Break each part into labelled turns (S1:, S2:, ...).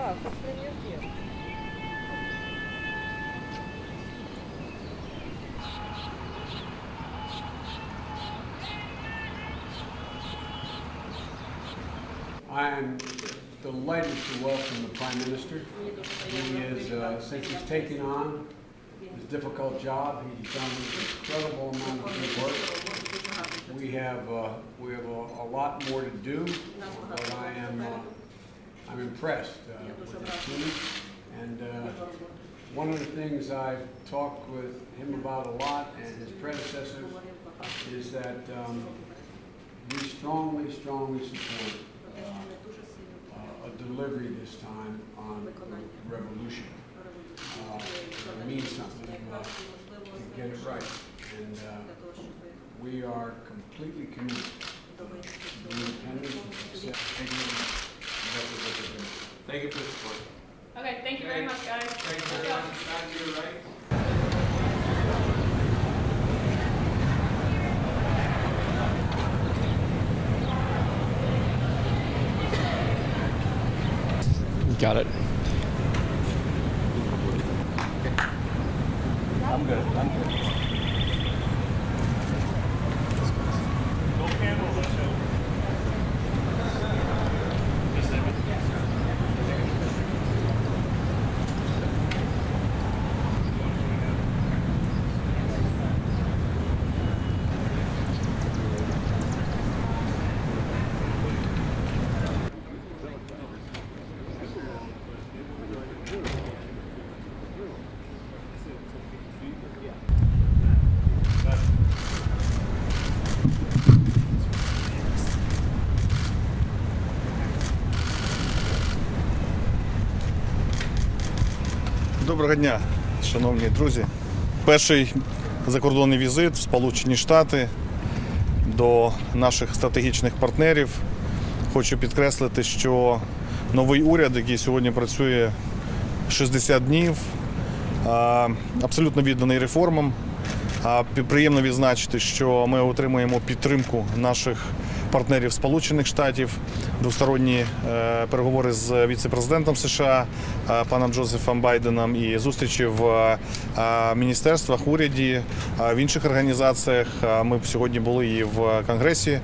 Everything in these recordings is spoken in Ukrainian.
S1: Так, пристрілів є.
S2: I am delighted to welcome the Prime Minister. He is, uh, since he's taken on this difficult job, he's done an incredible amount of good work. We have, uh, we have a a lot more to do, but I am, uh, I'm impressed uh, with his team. And uh, one of the things I've talked with him about a lot and his predecessors is that um, we strongly, strongly support uh, a delivery this time on the revolution. Uh, It means something uh, to get it right. And uh, we are completely committed to the independence and success.
S3: Thank you for the support.
S4: Okay, thank you very much, guys.
S3: Thank you
S4: Good
S3: very
S4: job.
S3: much. Back to your right.
S5: Got it.
S6: Доброго дня, шановні друзі. Перший закордонний візит в Сполучені Штати до наших стратегічних партнерів. Хочу підкреслити, що новий уряд, який сьогодні працює 60 днів, абсолютно відданий реформам. А Приємно відзначити, що ми отримуємо підтримку наших партнерів Сполучених Штатів, двосторонні е, переговори з віце-президентом США е, паном Джозефом Байденом і зустрічі в е, міністерствах, уряді, в інших організаціях. Ми сьогодні були і в Конгресі.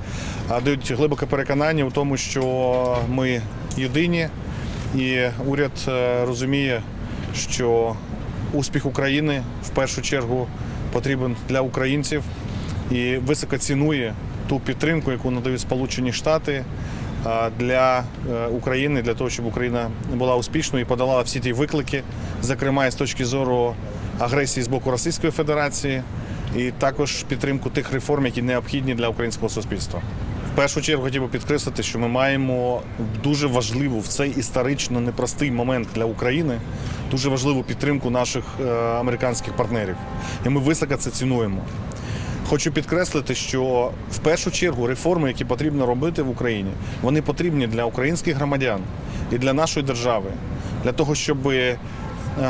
S6: Дають глибоке переконання у тому, що ми єдині, і уряд розуміє, що успіх України в першу чергу потрібен для українців і високо цінує ту підтримку, яку надають Сполучені Штати для е, України, для того, щоб Україна була успішною і подолала всі ті виклики, зокрема і з точки зору агресії з боку Російської Федерації, і також підтримку тих реформ, які необхідні для українського суспільства. В першу чергу хотів би підкреслити, що ми маємо дуже важливу в цей історично непростий момент для України, дуже важливу підтримку наших е, американських партнерів. І ми високо це цінуємо. Хочу підкреслити, що в першу чергу реформи, які потрібно робити в Україні, вони потрібні для українських громадян і для нашої держави, для того, щоб е,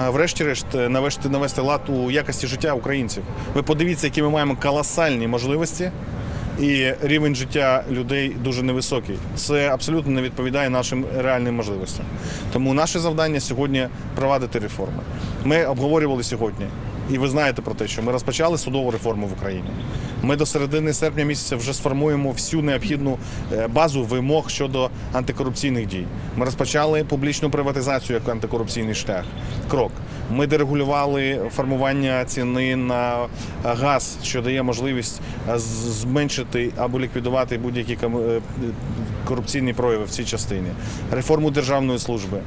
S6: врешті-решт навести, навести лад у якості життя українців. Ви подивіться, які ми маємо колосальні можливості. І рівень життя людей дуже невисокий. Це абсолютно не відповідає нашим реальним можливостям. Тому наше завдання сьогодні провадити реформи. Ми обговорювали сьогодні, і ви знаєте про те, що ми розпочали судову реформу в Україні. Ми до середини серпня місяця вже сформуємо всю необхідну е, базу вимог щодо антикорупційних дій. Ми розпочали публічну приватизацію як антикорупційний шлях. Крок. Ми дерегулювали формування ціни на е, газ, що дає можливість е, зменшити або ліквідувати будь-які корупційні прояви в цій частині. Реформу державної служби.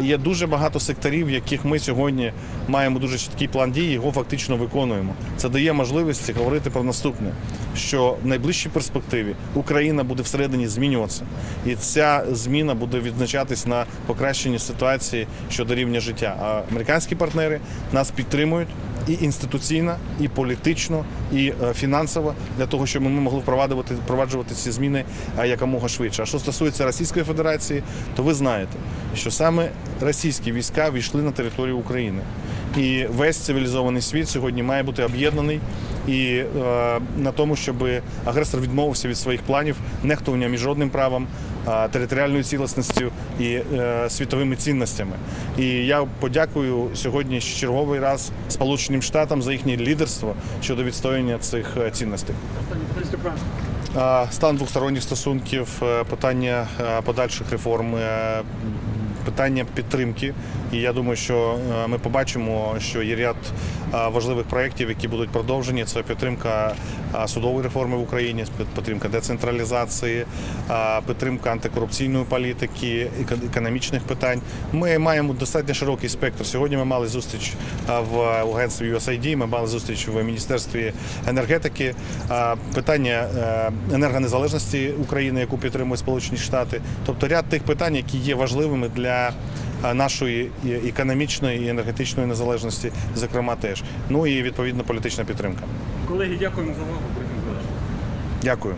S6: Є дуже багато секторів, в яких ми сьогодні маємо дуже чіткий план дій, його фактично виконуємо. Це дає можливість говорити про наступне: що в найближчій перспективі Україна буде всередині змінюватися, і ця зміна буде відзначатись на покращенні ситуації щодо рівня життя. А американські партнери нас підтримують і інституційно, і політично, і е, фінансово для того, щоб ми могли впроваджувати впроваджувати ці зміни е, якомога швидше. А що стосується Російської Федерації, то ви знаєте, що саме російські війська війшли на територію України, і весь цивілізований світ сьогодні має бути об'єднаний і е, на тому, щоб агресор відмовився від своїх планів, нехтування міжнародним правом, територіальною цілісністю і е, світовими цінностями. І я подякую сьогодні черговий раз Сполученим Штатам за їхнє лідерство щодо відстоювання цих е, цінностей. Е, Стан двосторонніх стосунків, е, питання е, подальших реформ, е, питання підтримки. І я думаю, що е, ми побачимо, що є ряд е, важливих проєктів, які будуть продовжені. Це підтримка е, судової реформи в Україні, підтримка децентралізації, підтримка антикорупційної політики, еко- економічних питань. Ми маємо достатньо широкий спектр. Сьогодні ми мали зустріч в агентстві USAID, ми мали зустріч в міністерстві енергетики. Питання енергонезалежності України, яку підтримують Сполучені Штати, тобто ряд тих питань, які є важливими для е, нашої економічної і енергетичної незалежності, зокрема, теж ну і відповідно політична підтримка.
S1: Колеги, дякуємо за увагу.
S6: Дякую.